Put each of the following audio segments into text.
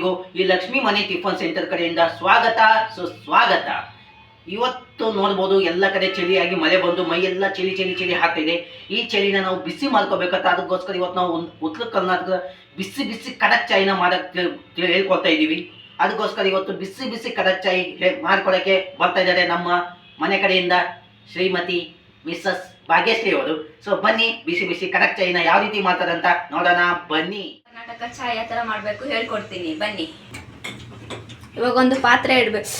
ಎಲ್ರಿಗೂ ಈ ಲಕ್ಷ್ಮೀ ಮನೆ ಟಿಫನ್ ಸೆಂಟರ್ ಕಡೆಯಿಂದ ಸ್ವಾಗತ, ಸುಸ್ವಾಗತ. ಇವತ್ತು ನೋಡ್ಬೋದು ಎಲ್ಲ ಕಡೆ ಚಳಿಯಾಗಿ ಮಳೆ ಬಂದು ಮೈ ಎಲ್ಲ ಚಳಿ ಚಳಿ ಚಳಿ ಹಾಕ್ತಿದೆ ಈ ಚಳಿನ ನಾವು ಬಿಸಿ ಮಾಡ್ಕೋಬೇಕಂತ ಅದಕ್ಕೋಸ್ಕರ ಇವತ್ತು ನಾವು ಉತ್ತರ ಕರ್ನಾಟಕದ ಬಿಸಿ ಬಿಸಿ ಕಡಕ್ ಚಾಯಿನ ಮಾಡಕ್ಕೆ ಹೇಳ್ಕೊಳ್ತಾ ಇದ್ದೀವಿ. ಅದಕ್ಕೋಸ್ಕರ ಇವತ್ತು ಬಿಸಿ ಬಿಸಿ ಕಡಕ್ ಚಾಯ್ ಮಾಡ್ಕೊಡಕ್ಕೆ ಬರ್ತಾ ಇದ್ದಾರೆ ನಮ್ಮ ಮನೆ ಕಡೆಯಿಂದ ಶ್ರೀಮತಿ ಮಿಸ್ಸಸ್ ಭಾಗ್ಯಶ್ರೀ ಅವರು. ಸೊ ಬನ್ನಿ ಬಿಸಿ ಬಿಸಿ ಕಡಕ್ ಚಾಯಿನ ಯಾವ ರೀತಿ ಮಾಡ್ತಾರೆ ಅಂತ ನೋಡೋಣ. ಬನ್ನಿ. ಕರ್ನಾಟಕ ಚಾಯ್ ಯಾವ ಥರ ಮಾಡಬೇಕು ಹೇಳ್ಕೊಡ್ತೀನಿ. ಬನ್ನಿ. ಇವಾಗ ಒಂದು ಪಾತ್ರೆ ಇಡಬೇಕು.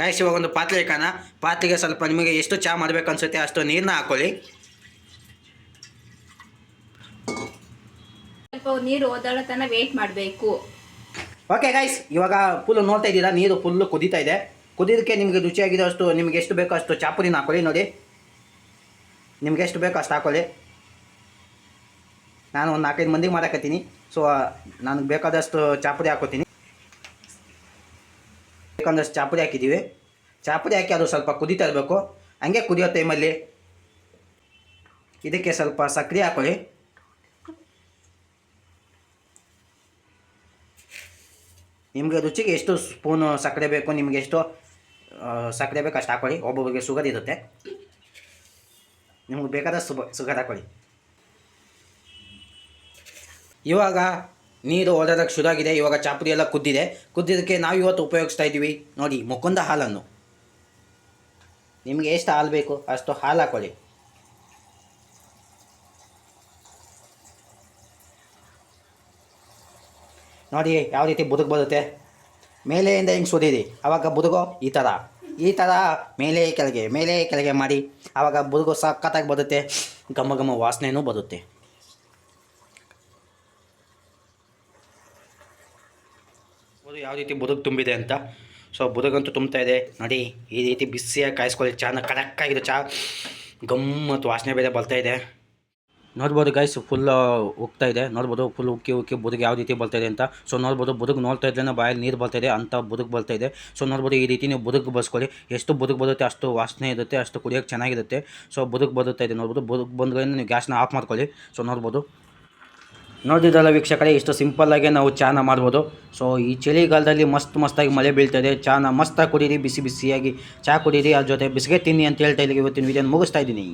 ಗಾಯ್ಸ್ ಇವಾಗ ಒಂದು ಪಾತ್ರೆ ಇಕ್ಕೋಣ ಪಾತ್ರೆಗೆ ಸ್ವಲ್ಪ ನಿಮಗೆ ಎಷ್ಟು ಚಹಾ ಮಾಡಬೇಕು ಅನ್ಸುತ್ತೆ ಅಷ್ಟು ನೀರನ್ನ ಹಾಕೊಳ್ಳಿ. ಸ್ವಲ್ಪ ನೀರು ಓದಾಡೋ ತನಕ ವೇಟ್ ಮಾಡಬೇಕು. ಓಕೆ ಗಾಯ್ಸ್ ಇವಾಗ ಫುಲ್ ನೋಡ್ತಾ ಇದ್ದೀರಾ? ನೀರು ಫುಲ್ಲು ಕುದೀತಾ ಇದೆ. ಕುದಿದಕ್ಕೆ ನಿಮಗೆ ರುಚಿಯಾಗಿದೆ ಅಷ್ಟು ನಿಮಗೆ ಎಷ್ಟು ಬೇಕೋ ಅಷ್ಟು ಚಾಪುರಿನ ಹಾಕೊಳ್ಳಿ ನೋಡಿ. ನಿಮ್ಗೆ ಎಷ್ಟು ಬೇಕೋ ಅಷ್ಟು ಹಾಕೊಳ್ಳಿ. ನಾನು ಒಂದು ನಾಲ್ಕೈದು ಮಂದಿಗೆ ಮಾಡಕತ್ತೀನಿ ಸೊ ನನಗೆ ಬೇಕಾದಷ್ಟು ಚಾಪುಡಿ ಹಾಕೋತೀನಿ. ಬೇಕಾದಷ್ಟು ಚಾಪುಡಿ ಹಾಕಿದ್ದೀವಿ ಚಾಪುಡಿ ಹಾಕಿ ಅದು ಸ್ವಲ್ಪ ಕುದೀತಾ ಇರಬೇಕು ಹಂಗೆ ಕುದಿಯೋ ಟೈಮಲ್ಲಿ ಇದಕ್ಕೆ ಸ್ವಲ್ಪ ಸಕ್ಕರೆ ಹಾಕೊಳ್ಳಿ. ನಿಮಗೆ ರುಚಿಗೆ ಎಷ್ಟು ಸ್ಪೂನು ಸಕ್ಕರೆ ಬೇಕು, ನಿಮಗೆ ಎಷ್ಟು ಸಕ್ಕರೆ ಬೇಕು ಅಷ್ಟು ಹಾಕೊಳ್ಳಿ. ಒಬ್ಬೊಬ್ಬರಿಗೆ ಶುಗರ್ ಇರುತ್ತೆ. ನಿಮಗೆ ಬೇಕಾದಷ್ಟು ಸುಬ ಶುಗರ್ ಹಾಕೊಳ್ಳಿ. ಇವಾಗ ನೀರು ಓದೋದಕ್ಕೆ ಶುರುವಾಗಿದೆ, ಇವಾಗ ಚಾಪುಡಿ ಎಲ್ಲ ಕುದ್ದಿದೆ. ಕುದ್ದಿದ್ದಕ್ಕೆ ನಾವು ಇವತ್ತು ಉಪಯೋಗಿಸ್ತಾ ಇದ್ದೀವಿ. ನೋಡಿ, ಮುಕುಂದ ಹಾಲನ್ನು. ನಿಮಗೆ ಎಷ್ಟು ಹಾಲು ಬೇಕು, ಅಷ್ಟು ಹಾಲು ಹಾಕೊಳ್ಳಿ. ನೋಡಿ, ಯಾವ ರೀತಿ ಬುದುಕು ಬರುತ್ತೆ ಮೇಲೆಯಿಂದ ಹಿಂಗೆ ಸುರೀರಿ. ಆವಾಗ ಬುದುಗೋ ಈ ಥರ. ಈ ಥರ ಮೇಲೆ ಕೆಳಗೆ ಮೇಲೆ ಕೆಳಗೆ ಮಾಡಿ. ಆವಾಗ ಬುದುಗು ಸಖತ್ತಾಗಿ ಬರುತ್ತೆ ಘಮ ಘಮ ವಾಸನೆಯೂ ಬರುತ್ತೆ ಅದು ಯಾವ ರೀತಿ ಬುದುಕ್ ತುಂಬಿದೆ ಅಂತ. ಸೊ ಬುದುಗಂತೂ ತುಂಬ್ತಾ ಇದೆ. ನೋಡಿ, ಈ ರೀತಿ ಬಿಸಿಯಾಗಿ ಕಾಯಿಸ್ಕೊಳ್ಳಿ. ಚಾನ ಕಡಕ್ಕಾಗಿದೆ ಚಹಾ ಗಮ್ಮತ್ತು ವಾಸನೆ ಬೇರೆ ಬರ್ತಾ ಇದೆ. ನೋಡ್ಬೋದು ಗೈಸ್ ಫುಲ್ ಉಕ್ತಾ ಇದೆ. ನೋಡ್ಬೋದು ಫುಲ್ ಉಕ್ಕಿ ಉಕ್ಕಿ ಬುದುಗು ಯಾವ ರೀತಿ ಬರ್ತಾ ಇದೆ ಅಂತ. ಸೊ ನೋಡ್ಬೋದು ಬುದುಗ್ ನೋಡ್ತಾ ಇದ್ರೇನೆ ಬಾಯಲ್ಲಿ ನೀರು ಬರ್ತಾ ಇದೆ. ಅಂತ ಬುದುಗ್ ಬರ್ತಾ ಇದೆ. ಸೊ ನೋಡ್ಬೋದು ಈ ರೀತಿ ನೀವು ಬುದುಗ್ ಬಸ್ಕೊಳ್ಳಿ ಎಷ್ಟು ಬದುಕು ಬರುತ್ತೆ ಅಷ್ಟು ವಾಸನೆ ಇರುತ್ತೆ, ಅಷ್ಟು ಕುಡಿಯೋಕ್ಕೆ ಚೆನ್ನಾಗಿರುತ್ತೆ. ಸೊ ಬುದುಗ್ ಬರುತ್ತಾ ಇದೆ. ನೋಡ್ಬೋದು ಬದುಕು ಬಂದ್ಗಳಿಂದ ನೀವು ಗ್ಯಾಸ್ನ ಆಫ್ ಮಾಡ್ಕೊಳ್ಳಿ. ಸೊ ನೋಡ್ಬೋದು. ನೋಡಿದ್ರಲ್ಲ ವೀಕ್ಷಕರೇ, ಇಷ್ಟು ಸಿಂಪಲ್ಲಾಗೆ ನಾವು ಚಾನ ಮಾಡ್ಬೋದು. ಸೊ ಈ ಚಳಿಗಾಲದಲ್ಲಿ ಮಸ್ತ್ ಮಸ್ತಾಗಿ ಮಳೆ ಬೀಳ್ತಾ ಇದೆ ಚಾನ ಮಸ್ತಾಗಿ ಕುಡೀರಿ, ಬಿಸಿ ಬಿಸಿಯಾಗಿ ಚಹಾ ಕುಡೀರಿ. ಅದ್ರ ಜೊತೆ ಬಿಸಿಗೆ ತಿನ್ನಿ ಅಂತ ಹೇಳ್ತಾ ಇಲ್ಲಿಗೆ ಇವತ್ತಿನ ವಿಡಿಯೋನ ಮುಗಿಸ್ತಾ ಇದ್ದೀನಿ.